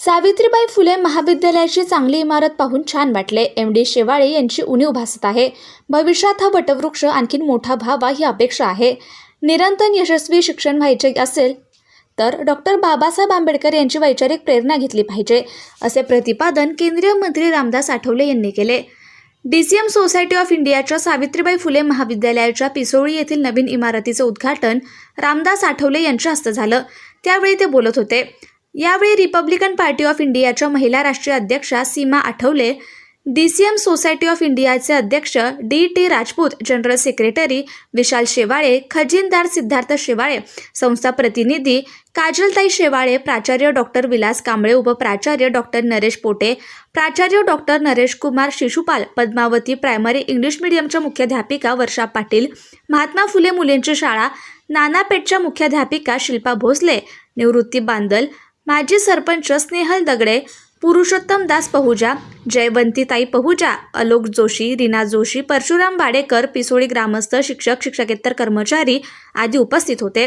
सावित्रीबाई फुले महाविद्यालयाची चांगली इमारत पाहून छान वाटले. एम डी शेवाळे यांची उणीव भासत आहे. भविष्यात हा वटवृक्ष आणखीन मोठा व्हावा ही अपेक्षा आहे. निरंतर यशस्वी शिक्षण व्हायचे असेल तर डॉक्टर बाबासाहेब आंबेडकर यांची वैचारिक प्रेरणा घेतली पाहिजे असे प्रतिपादन केंद्रीय मंत्री रामदास आठवले यांनी केले. D C M society of इंडियाच्या सावित्रीबाई फुले महाविद्यालयाच्या पिसोळी येथील नवीन इमारतीचं उद्घाटन रामदास आठवले यांच्या हस्ते झालं. त्यावेळी ते बोलत होते. यावेळी रिपब्लिकन पार्टी ऑफ इंडियाच्या महिला राष्ट्रीय अध्यक्षा Seema Athawale D C M society of इंडियाचे अध्यक्ष D T Rajput general secretary Vishal Shewale खजिनदार Siddharth Shewale संस्था प्रतिनिधी काजलताई शेवाळे प्राचार्य डॉक्टर विलास कांबळे उपप्राचार्य डॉक्टर नरेश पोटे प्राचार्य doctor Naresh Kumar Shishupal Padmavati primary English मिडियमच्या मुख्याध्यापिका वर्षा पाटील महात्मा फुले मुलींची शाळा नानापेठच्या मुख्याध्यापिका शिल्पा भोसले निवृत्ती बांदल माजी सरपंच स्नेहल दगडे पुरुषोत्तम दास पहुजा जयवंतीताई पहुजा अलोक जोशी रीना जोशी परशुराम भाडेकर पिसोळी ग्रामस्थ शिक्षक शिक्षकेतर कर्मचारी आदी उपस्थित होते.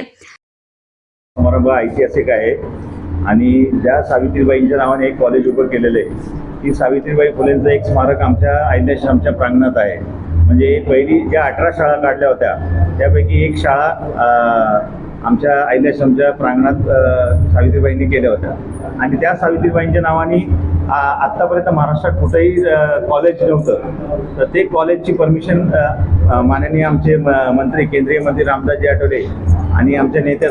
समारंभ ऐतिहासिक आहे. आणि ज्या सावित्रीबाईंच्या नावाने एक कॉलेज उभं केलेलं आहे ती सावित्रीबाई फुलेंचं एक स्मारक आमच्या आयनेश्रमच्या प्रांगणात आहे. म्हणजे पहिली ज्या अठरा शाळा काढल्या होत्या त्यापैकी एक शाळा आमच्या आमच्या आयनेश्रमच्या प्रांगणात सावित्रीबाईंनी केल्या होत्या. आणि त्या सावित्रीबाईंच्या नावाने आ- आत्तापर्यंत महाराष्ट्रात कुठंही कॉलेज नव्हतं. तर ते कॉलेजची परमिशन माननीय आमचे म- मंत्री केंद्रीय मंत्री रामदासजी आठवले आणि आमच्या नेत्या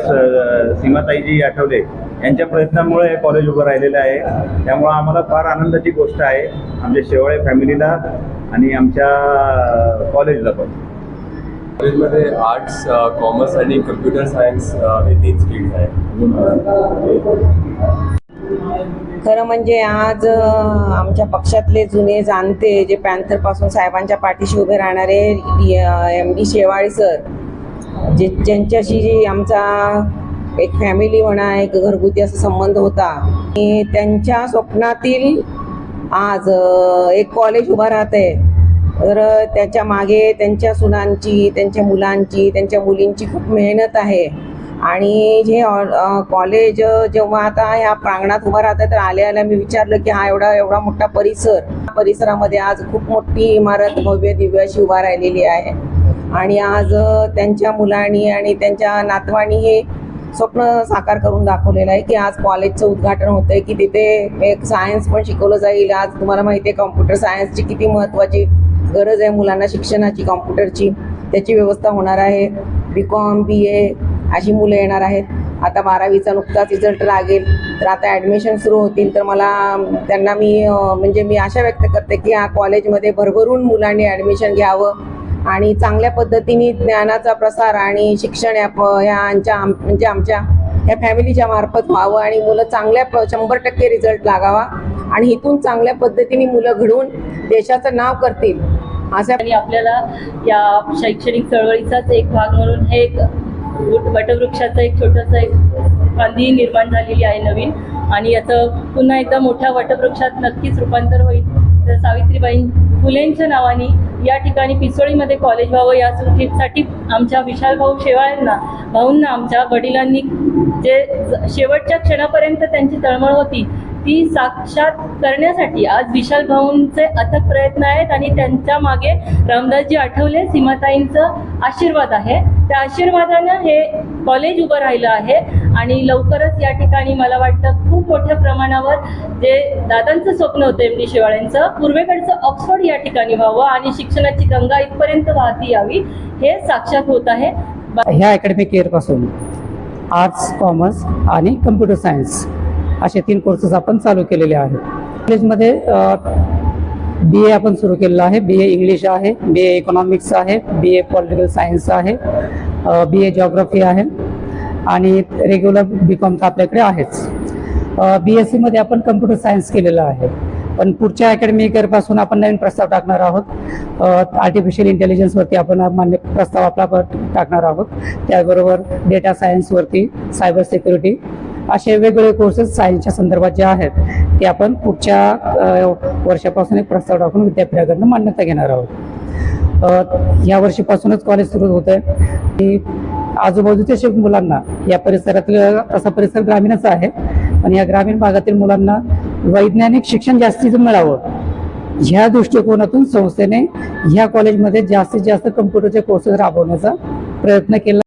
सीमाताईजी आठवले यांच्या प्रयत्नामुळे हे कॉलेज उभं राहिलेलं आहे. त्यामुळं आम्हाला फार आनंदाची गोष्ट आहे. आमच्या शेवाळे फॅमिलीला आणि आमच्या कॉलेजला पण. कॉलेजमध्ये आर्ट्स कॉमर्स आणि कम्प्युटर सायन्स हे तीन स्ट्रीम्स आहेत. खरं म्हणजे आज आमच्या पक्षातले जुने जाणते जे पॅन्थरपासून साहेबांच्या पाठीशी उभे राहणारे एम डी शेवाळी सर जे ज्यांच्याशी जी आमचा एक फॅमिली म्हणा एक घरगुती असा संबंध होता आणि त्यांच्या स्वप्नातील आज एक कॉलेज उभा राहते तर त्याच्यामागे त्यांच्या सुनांची त्यांच्या मुलांची त्यांच्या मुलींची खूप मेहनत आहे. आणि हे कॉलेज जेव्हा आता ह्या प्रांगणात उभं राहतं तर आल्या आल्या मी विचारलं की हा एवढा एवढा मोठा परिसर परिसरामध्ये आज खूप मोठी इमारत भव्य दिव्य अशी उभा राहिलेली आहे. आणि आज त्यांच्या मुलांनी आणि त्यांच्या नातवानी हे स्वप्न साकार करून दाखवलेलं आहे की आज कॉलेजचं उद्घाटन होतं आहे की तिथे एक सायन्स पण शिकवलं जाईल. आज तुम्हाला माहिती आहे कॉम्प्युटर सायन्सची किती महत्त्वाची गरज आहे मुलांना शिक्षणाची कॉम्प्युटरची त्याची व्यवस्था होणार आहे. बी कॉम बी ए अशी मुलं येणार आहेत. आता बारावीचा नुकताच रिझल्ट लागेल. तर आता ॲडमिशन सुरू होतील. तर मला त्यांना मी म्हणजे मी आशा व्यक्त करते की या कॉलेजमध्ये भरभरून मुलांनी ॲडमिशन घ्यावं. आणि चांगल्या पद्धतीने ज्ञानाचा प्रसार आणि शिक्षण या ह्यांच्या आम- म्हणजे आमच्या या फॅमिलीच्या मार्फत व्हावं आणि मुलं चांगल्या प- शंभर टक्के रिझल्ट लागावा. आणि इथून चांगल्या पद्धतीने मुलं घडवून देशाचं नाव करतील. असं आणि आपल्याला या शैक्षणिक चळवळीचाच एक भाग म्हणून हे एक वटवृक्षाचं एक छोटंसं एक फांदी निर्माण झालेली आहे नवीन. आणि याचं पुन्हा एकदा मोठ्या वटवृक्षात नक्कीच रूपांतर होईल. तर सावित्रीबाई फुलेंच्या नावाने या ठिकाणी पिसोळीमध्ये कॉलेज व्हावं या सुट्टीसाठी आमच्या विशाल भाऊ शेवाळ्यांना भाऊंना आमच्या वडिलांनी जे शेवटच्या क्षणापर्यंत त्यांची तळमळ होती ती साक्षात करण्यासाठी आज विशाल भाऊंचे अथक प्रयत्न आहेत आणि त्यांच्या मागे रामदासजी आठवले सीमाताईंचं आशीर्वाद आहे. त्या आशीर्वादानं हे कॉलेज उभं राहिलं आहे आणि लवकरच या ठिकाणी मला वाटतं खूप मोठ्या प्रमाणावर जे दादांचं स्वप्न होतं एम डी शेवाळ्यांचं पूर्वेकडचं ऑक्सफर्ड या ठिकाणी व्हावं आणि शिक्षणाची गंगा इथपर्यंत वाहती यावी हे साक्षात होत आहे. ह्या अकॅडमिक इयरपासून आर्ट्स कॉमर्स आणि कम्प्युटर सायन्स असे तीन कोर्सेस आपण चालू केलेले आहेत. कॉलेजमध्ये बी ए आपण सुरू केलेलं आहे. बी ए इंग्लिश आहे बी ए इकॉनॉमिक्स आहे बी ए पॉलिटिकल सायन्स आहे बी ए जॉग्रफी आहे आणि रेग्युलर बी कॉम तर आपल्याकडे आहेच. बी एस सीमध्ये आपण कम्प्युटर सायन्स केलेलं आहे. पण पुढच्या अकॅडमिक इयरपासून आपण नवीन प्रस्ताव टाकणार आहोत. आर्टिफिशियल इंटेलिजन्सवरती आपण मान्य प्रस्ताव आपला प- टाकणार आहोत. त्याचबरोबर डेटा सायन्सवरती सायबर सिक्युरिटी असे वेगवेगळे कोर्सेस सायन्सच्या संदर्भात जे आहेत ते आपण पुढच्या वर्षापासून एक प्रस्ताव टाकून विद्यापीठाकडनं मान्यता घेणार आहोत. या वर्षीपासूनच कॉलेज सुरू होत आहे आजूबाजूच्या मुलांना या परिसरातील असा परिसर ग्रामीणच आहे आणि या ग्रामीण भागातील मुलांना वैज्ञानिक शिक्षण जास्तीचं मिळावं. ह्या दृष्टिकोनातून संस्थेने ह्या कॉलेजमध्ये जास्तीत जास्त कम्प्युटरचे कोर्सेस राबवण्याचा प्रयत्न केला.